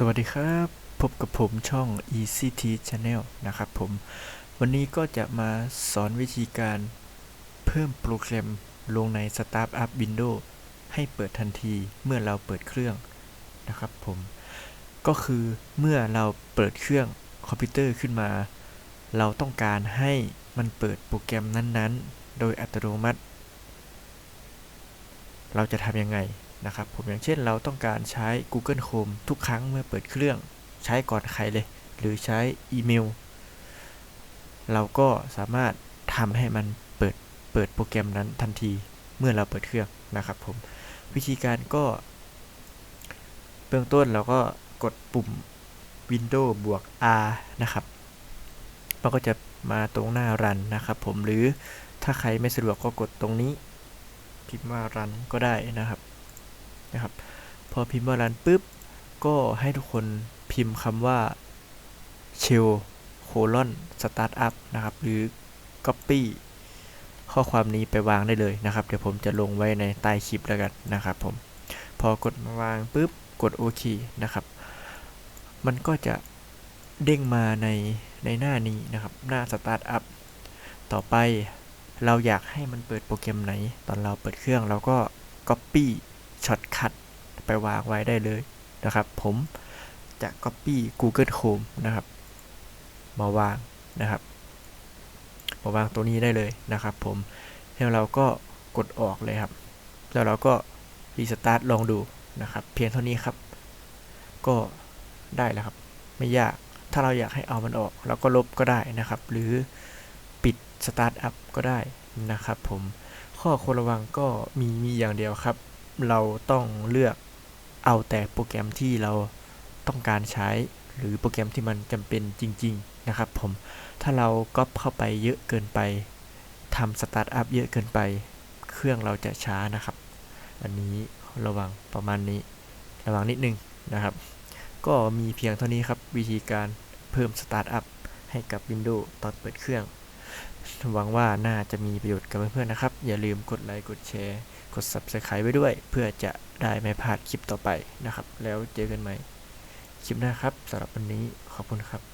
สวัสดีครับ พบกับผมช่อง ECT Channel นะครับผม วันนี้ก็จะมาสอนวิธีการเพิ่มโปรแกรมลงใน Startup Windows ให้เปิดทันทีเมื่อเราเปิดเครื่องนะครับผม ก็คือเมื่อเราเปิดเครื่องคอมพิวเตอร์ขึ้นมา เราต้องการให้มันเปิดโปรแกรมนั้นๆ โดยอัตโนมัติ เราจะทำยังไง นะครับผมอย่างเช่นเราต้องการใช้ Google Chrome ทุกครั้งเมื่อเปิดเครื่อง ใช้ก่อนใครเลย หรือใช้อีเมล เราก็สามารถทำให้มันเปิดเปิดโปรแกรมนั้นทันทีเมื่อเราเปิดเครื่องนะครับผมวิธีการก็ เบื้องต้นเราก็กดปุ่ม Windows บวก R นะครับมันก็จะมาตรงหน้ารันนะครับผมหรือถ้าใครไม่สะดวกก็กดตรงนี้พิมพ์ว่ารันก็ได้นะครับ นะครับ พอพิมพ์ว่ารันปุ๊บ ก็ให้ทุกคนพิมพ์คำว่า shell colon startup นะครับ หรือ copy ข้อความนี้ไปวางได้เลยนะครับ เดี๋ยวผมจะลงไว้ในใต้คลิปแล้วกันนะครับผม พอกดมาวางปุ๊บ กดโอเคนะครับ มันก็จะเด้งมาในในหน้านี้นะครับ หน้า Startup ต่อไปเราอยากให้มันเปิดโปรแกรมไหน ตอนเราเปิดเครื่องเราก็ Copy ช็อตคัทไปวางไว้ได้เลยนะครับ ผมจะ Copy Google Chrome นะครับ มาวางนะครับ มาวางตัวนี้ได้เลยนะครับ ผมแล้วเราก็กดออกเลยครับ แล้วเราก็รีสตาร์ทลองดูนะครับ เพียงเท่านี้ครับ ก็ได้แล้วครับ ไม่ยากถ้าเราอยากให้เอามันออกเราก็ลบก็ได้นะครับ หรือปิดสตาร์ทอัพก็ได้นะครับ ผมข้อควรระวังก็มีมีอย่างเดียวครับ เราต้องเลือกเอาแต่โปรแกรมที่เราต้องการใช้ หรือโปรแกรมที่มันจำเป็นจริง ๆ นะครับผม ถ้าเราก๊อปเข้าไปเยอะเกินไปทำสตาร์ทอัพเยอะเกินไป เครื่องเราจะช้านะครับ อันนี้ระวังประมาณนี้ ระวังนิดนึงนะครับ ก็มีเพียงเท่านี้ครับวิธีการเพิ่มสตาร์ทอัพให้กับ Windows ตอนเปิดเครื่อง หวังว่าน่าจะมีประโยชน์กับเพื่อนๆนะครับ อย่าลืมกดไลค์กดแชร์กด Subscribe ไว้ด้วย เพื่อจะได้ไม่พลาดคลิปต่อไปนะครับ แล้วเจอกันใหม่คลิปหน้าครับสำหรับวันนี้ขอบคุณครับ